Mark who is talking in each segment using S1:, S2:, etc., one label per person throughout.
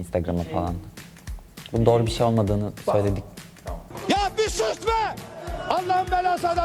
S1: Instagram'a falan. Bu doğru bir şey olmadığını söyledik.
S2: Ya bir sus be! Allah'ın belası adam.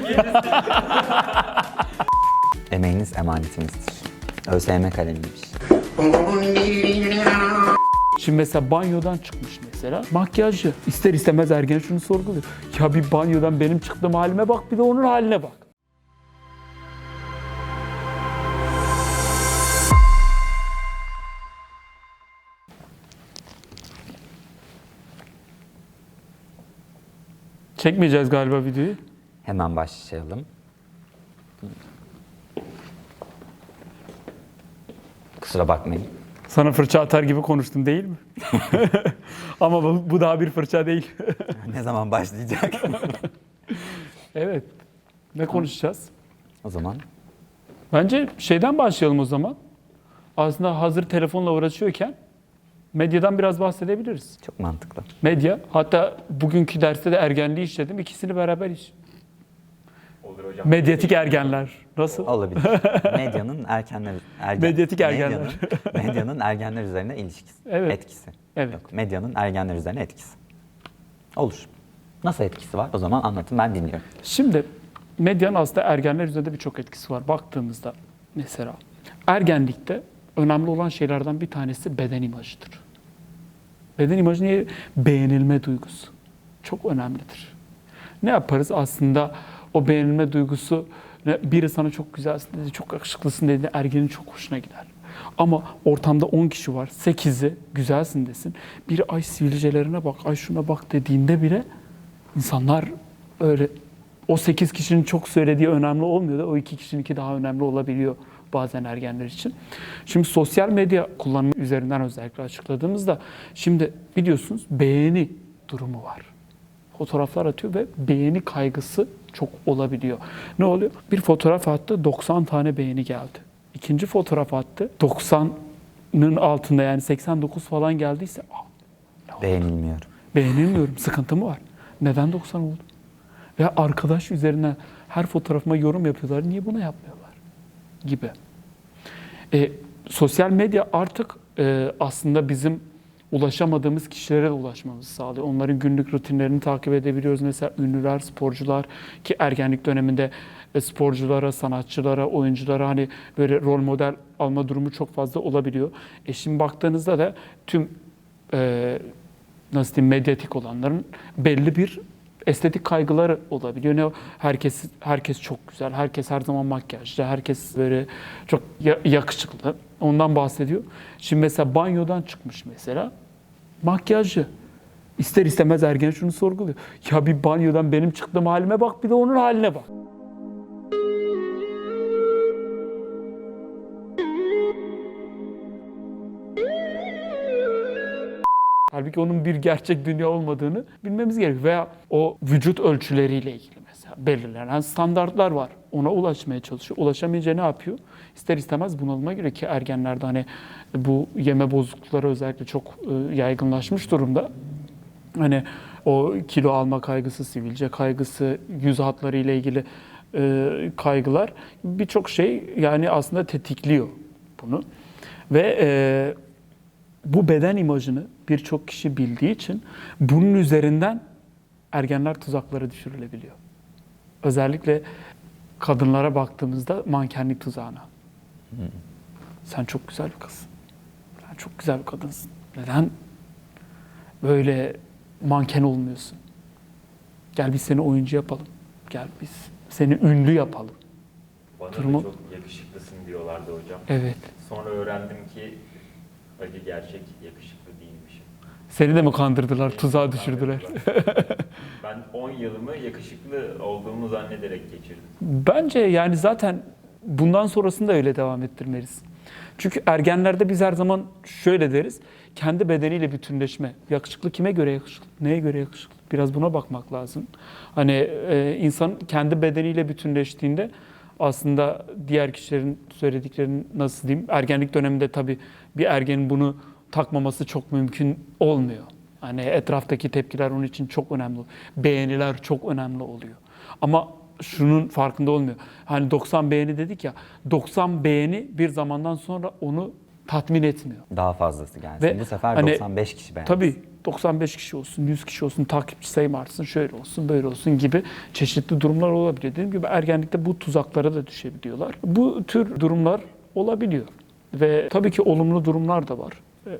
S1: Emeğiniz emanetimizdir. ÖSYM kalemiymiş.
S3: Şimdi mesela banyodan çıkmış mesela makyajcı. İster istemez ergen şunu sorguluyor. Ya bir banyodan benim çıktığım halime bak bir de onun haline bak. Çekmeyeceğiz galiba videoyu.
S1: Hemen başlayalım. Kusura bakmayın.
S3: Sana fırça atar gibi konuştum değil mi? Ama bu, bu daha bir fırça değil.
S1: ne zaman başlayacak?
S3: evet. Ne konuşacağız?
S1: o zaman
S3: Bence şeyden başlayalım o zaman. Aslında hazır telefonla uğraşıyorken medyadan biraz bahsedebiliriz.
S1: çok mantıklı.
S3: Medya, hatta bugünkü derste de ergenliği işledim. İkisini beraber iş.
S4: Olur hocam.
S3: Medyatik ergenler. Nasıl?
S1: Olabilir. Medyanın erkenler ergen,
S3: Medyatik ergenler.
S1: Medyanın, medyanın ergenler üzerine ilişkisi,
S3: Evet.
S1: etkisi.
S3: Evet.
S1: Yok, medyanın ergenler üzerine etkisi. Olur. Nasıl etkisi var? O zaman anlatın ben dinliyorum.
S3: Şimdi medyanın aslında ergenler üzerinde birçok etkisi var. Baktığımızda mesela ergenlikte önemli olan şeylerden bir tanesi beden imajıdır. Beden imajı niye? Beğenilme duygusu. Çok önemlidir. Ne yaparız aslında o beğenilme duygusu biri sana çok güzelsin dedi, çok yakışıklısın dedi, ergenin çok hoşuna gider. Ama ortamda 10 kişi var, 8'i güzelsin desin. Biri ay sivilcelerine bak, ay şuna bak dediğinde bile insanlar öyle o 8 kişinin çok söylediği önemli olmuyor da o 2 kişininki daha önemli olabiliyor bazen ergenler için. Şimdi sosyal medya kullanımı üzerinden özellikle açıkladığımızda şimdi biliyorsunuz beğeni durumu var. Fotoğraflar atıyor ve beğeni kaygısı çok olabiliyor. Ne oluyor? Bir fotoğraf attı 90 tane beğeni geldi. İkinci fotoğraf attı 90'ın altında yani 89 falan geldiyse "Aa,
S1: Beğenilmiyorum.
S3: Beğenilmiyorum. Sıkıntı mı var? Neden 90 oldu? Veya arkadaş üzerine her fotoğrafıma yorum yapıyorlar. Niye bunu yapmıyorlar? Gibi. E, sosyal medya artık e, aslında bizim ulaşamadığımız kişilere ulaşmamızı sağlıyor. Onların günlük rutinlerini takip edebiliyoruz. Mesela ünlüler, sporcular ki ergenlik döneminde e, sporculara, sanatçılara, oyunculara hani böyle rol model alma durumu çok fazla olabiliyor. E şimdi baktığınızda da tüm e, nasıl diyeyim medyatik olanların belli bir estetik kaygıları olabiliyor. Ne herkes herkes çok güzel, herkes her zaman makyajlı, herkes böyle çok ya- yakışıklı. Ondan bahsediyor. Şimdi mesela banyodan çıkmış mesela makyajlı. İster istemez ergen şunu sorguluyor. Ya bir banyodan benim çıktığım halime bak bir de onun haline bak. Halbuki onun bir gerçek dünya olmadığını bilmemiz gerekiyor. Veya o vücut ölçüleriyle ilgili mesela belirlenen standartlar var. Ona ulaşmaya çalışıyor. Ulaşamayınca ne yapıyor? İster istemez bunalıma giriyor ki ergenlerde hani bu yeme bozuklukları özellikle çok e, yaygınlaşmış durumda. Hani o kilo alma kaygısı, sivilce kaygısı, yüz hatları ile ilgili e, kaygılar birçok şey yani aslında tetikliyor bunu. Ve e, bu beden imajını birçok kişi bildiği için bunun üzerinden ergenler tuzaklara düşürülebiliyor. Özellikle kadınlara baktığımızda mankenlik tuzağına. Sen çok güzel bir kızsın. Sen çok güzel bir kadınsın. Neden böyle manken olmuyorsun? Gel biz seni oyuncu yapalım. Gel biz seni ünlü yapalım.
S4: Bana
S3: Durumu-
S4: da çok yakışıklısın diyorlardı hocam.
S3: Evet.
S4: Sonra öğrendim ki acı gerçek yakışıklı değilmişim.
S3: Seni de mi kandırdılar, tuzağa düşürdüler?
S4: ben 10 yılımı yakışıklı olduğumu zannederek geçirdim.
S3: Bence yani zaten bundan sonrasını da öyle devam ettirmeliyiz. Çünkü ergenlerde biz her zaman şöyle deriz. Kendi bedeniyle bütünleşme. Yakışıklı kime göre yakışıklı? Neye göre yakışıklı? Biraz buna bakmak lazım. Hani e, insan kendi bedeniyle bütünleştiğinde aslında diğer kişilerin söylediklerini nasıl diyeyim? Ergenlik döneminde tabii bir ergenin bunu takmaması çok mümkün olmuyor. Hani etraftaki tepkiler onun için çok önemli. Beğeniler çok önemli oluyor. Ama şunun farkında olmuyor. Hani 90 beğeni dedik ya. 90 beğeni bir zamandan sonra onu tatmin etmiyor.
S1: Daha fazlası gelsin.
S3: Ve
S1: Bu sefer
S3: hani-
S1: 95 kişi beğensin.
S3: Tabii 95 kişi olsun, 100 kişi olsun, takipçi sayım artsın, şöyle olsun, böyle olsun gibi çeşitli durumlar olabiliyor. Dediğim gibi ergenlikte bu tuzaklara da düşebiliyorlar. Bu tür durumlar olabiliyor. Ve tabii ki olumlu durumlar da var. Ee,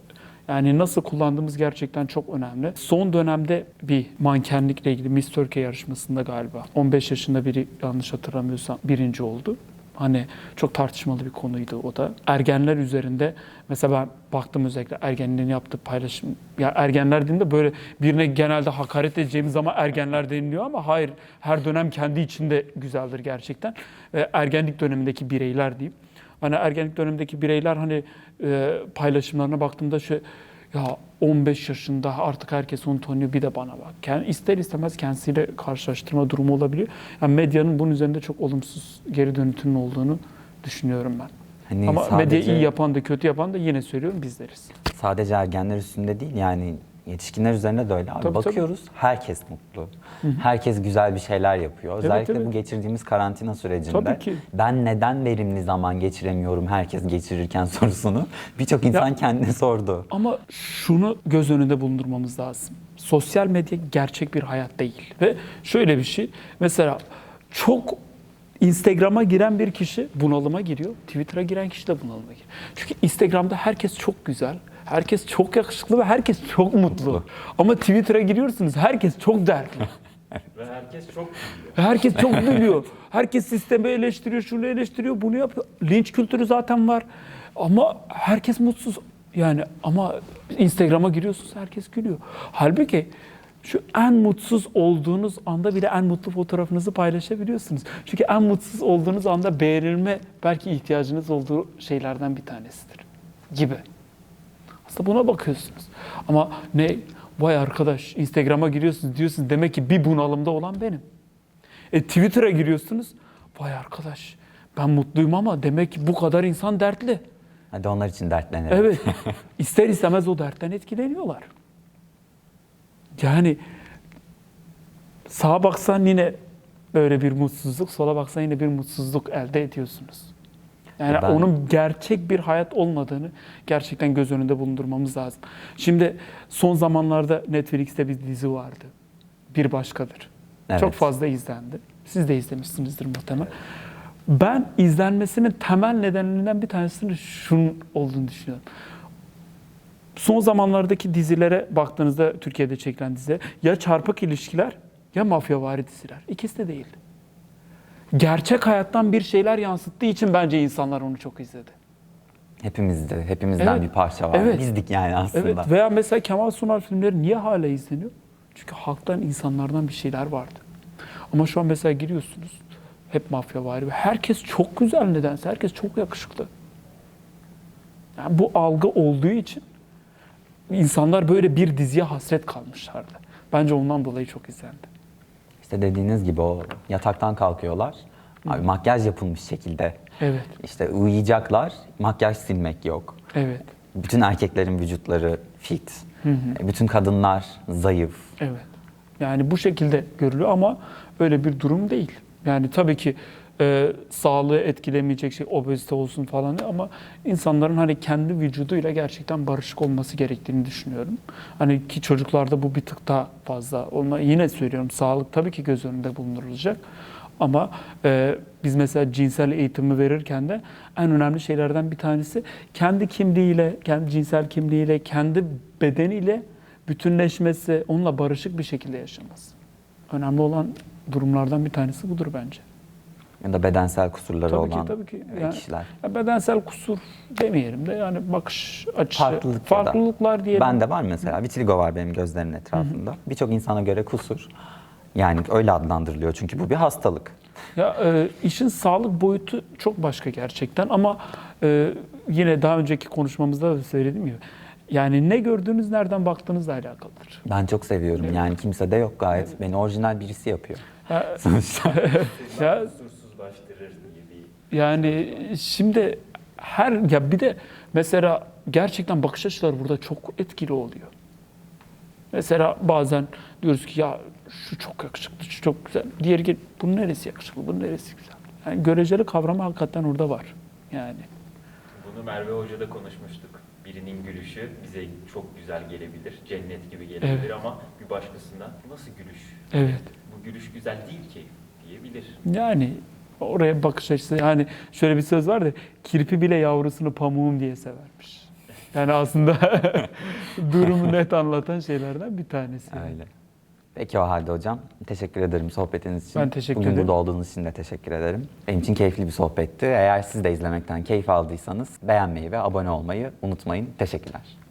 S3: Yani nasıl kullandığımız gerçekten çok önemli. Son dönemde bir mankenlikle ilgili Miss Turkey yarışmasında galiba 15 yaşında biri yanlış hatırlamıyorsam birinci oldu. Hani çok tartışmalı bir konuydu o da. Ergenler üzerinde mesela ben baktım özellikle ergenlerin yaptığı paylaşım. Ya ergenler dediğimde böyle birine genelde hakaret edeceğimiz zaman ergenler deniliyor ama hayır her dönem kendi içinde güzeldir gerçekten. Ve ergenlik dönemindeki bireyler diyeyim. Hani ergenlik dönemindeki bireyler hani e, paylaşımlarına baktığımda şu ya 15 yaşında artık herkes onu tanıyor bir de bana bak. Yani ister istemez kendisiyle karşılaştırma durumu olabiliyor. Yani medyanın bunun üzerinde çok olumsuz geri dönütünün olduğunu düşünüyorum ben.
S1: Hani
S3: Ama
S1: sadece,
S3: medyayı iyi yapan da kötü yapan da yine söylüyorum bizleriz.
S1: sadece ergenler üstünde değil yani yetişkinler üzerinde de öyle abi.
S3: Tabii, tabii.
S1: Bakıyoruz herkes mutlu. Herkes güzel bir şeyler yapıyor.
S3: Evet,
S1: Özellikle
S3: evet.
S1: bu geçirdiğimiz karantina sürecinde
S3: Tabii ki.
S1: ben neden verimli zaman geçiremiyorum herkes geçirirken sorusunu birçok insan
S3: Ya-
S1: kendine sordu.
S3: Ama şunu göz önünde bulundurmamız lazım. Sosyal medya gerçek bir hayat değil. Ve şöyle bir şey. Mesela çok Instagram'a giren bir kişi bunalıma giriyor. Twitter'a giren kişi de bunalıma giriyor. Çünkü Instagram'da herkes çok güzel. Herkes çok yakışıklı ve herkes çok mutlu. Ama Twitter'a giriyorsunuz herkes çok dertli.
S4: Ve herkes çok.
S3: Herkes çok biliyor. Herkes sistemi eleştiriyor, şunu eleştiriyor, bunu yapıyor. Linç kültürü zaten var. Ama herkes mutsuz. Yani ama Instagram'a giriyorsunuz herkes gülüyor. Halbuki şu en mutsuz olduğunuz anda bile en mutlu fotoğrafınızı paylaşabiliyorsunuz. Çünkü en mutsuz olduğunuz anda beğenilme belki ihtiyacınız olduğu şeylerden bir tanesidir gibi. Aslında buna bakıyorsunuz. Ama ne? Vay arkadaş Instagram'a giriyorsunuz diyorsunuz demek ki bir bunalımda olan benim. E Twitter'a giriyorsunuz. Vay arkadaş ben mutluyum ama demek ki bu kadar insan dertli.
S1: Hadi onlar için dertlenelim.
S3: Evet. İster istemez o dertten etkileniyorlar. Yani sağa baksan yine böyle bir mutsuzluk, sola baksan yine bir mutsuzluk elde ediyorsunuz. Yani
S1: Ben-
S3: onun gerçek bir hayat olmadığını gerçekten göz önünde bulundurmamız lazım. Şimdi son zamanlarda Netflix'te bir dizi vardı. Bir başkadır.
S1: Evet.
S3: Çok fazla izlendi. Siz de izlemişsinizdir muhtemelen. Ben izlenmesinin temel nedenlerinden bir tanesinin şunun olduğunu düşünüyorum. Son zamanlardaki dizilere baktığınızda Türkiye'de çekilen diziler ya çarpık ilişkiler ya mafyavari diziler. İkisi de değil. Gerçek hayattan bir şeyler yansıttığı için bence insanlar onu çok izledi.
S1: Hepimizde, hepimizden
S3: Evet.
S1: bir parça var.
S3: Evet.
S1: Bizdik yani aslında.
S3: Evet veya mesela Kemal Sunal filmleri niye hala izleniyor? Çünkü halktan, insanlardan bir şeyler vardı. Ama şu an mesela giriyorsunuz, hep mafya var ve herkes çok güzel nedense, herkes çok yakışıklı. Yani bu algı olduğu için insanlar böyle bir diziye hasret kalmışlardı. Bence ondan dolayı çok izlendi.
S1: İşte dediğiniz gibi o yataktan kalkıyorlar. Abi makyaj yapılmış şekilde.
S3: Evet,
S1: İşte uyuyacaklar, makyaj silmek yok.
S3: evet,
S1: Bütün erkeklerin vücutları fit. E, Bütün kadınlar zayıf.
S3: evet. Yani bu şekilde görülüyor ama öyle bir durum değil. Yani tabii ki e, sağlığı etkilemeyecek şey obezite olsun falan ama insanların hani kendi vücuduyla gerçekten barışık olması gerektiğini düşünüyorum. Hani ki çocuklarda bu bir tık daha fazla. Ona yine söylüyorum sağlık tabii ki göz önünde bulundurulacak. Ama e, biz mesela cinsel eğitimi verirken de en önemli şeylerden bir tanesi kendi kimliğiyle, kendi cinsel kimliğiyle, kendi bedeniyle bütünleşmesi, onunla barışık bir şekilde yaşaması. Önemli olan durumlardan bir tanesi budur bence.
S1: Ya da bedensel kusurları
S3: Tabii ki,
S1: olan
S3: tabii ki. Yani-
S1: kişiler.
S3: Ya bedensel kusur demeyelim de yani bakış açısı,
S1: Farklılık ya da.
S3: farklılıklar diyelim.
S1: Bende var mesela vitiligo var benim gözlerimin etrafında. Birçok insana göre kusur. Yani öyle adlandırılıyor çünkü bu bir hastalık.
S3: Ya e, işin sağlık boyutu çok başka gerçekten ama e, yine daha önceki konuşmamızda da söylediğim gibi yani ne gördüğünüz nereden baktığınızla alakalıdır.
S1: Ben çok seviyorum. Yani kimse de yok gayet. Beni orijinal birisi yapıyor.
S3: Ya, ya. Yani şimdi her ya bir de mesela gerçekten bakış açıları burada çok etkili oluyor. Mesela bazen diyoruz ki ya şu çok yakışıklı, şu çok güzel. Diğeri ki bunun neresi yakışıklı, bunun neresi güzel. Yani göreceli kavramı hakikaten orada var. Yani
S4: Bunu Merve Hoca'da konuşmuştuk. Birinin gülüşü bize çok güzel gelebilir, cennet gibi gelebilir
S3: Evet.
S4: ama bir başkasına "Bu nasıl gülüş?
S3: Evet.
S4: Bu gülüş güzel değil ki diyebilir.
S3: Yani oraya bakış açısı yani şöyle bir söz vardır. Kirpi bile yavrusunu pamuğum diye severmiş. Yani aslında durumu net anlatan şeylerden bir tanesi.
S1: Öyle. Peki o halde hocam. Teşekkür ederim sohbetiniz için.
S3: Ben teşekkür
S1: Bugün
S3: ederim.
S1: burada olduğunuz için de teşekkür ederim. Benim için keyifli bir sohbetti. Eğer siz de izlemekten keyif aldıysanız beğenmeyi ve abone olmayı unutmayın. Teşekkürler.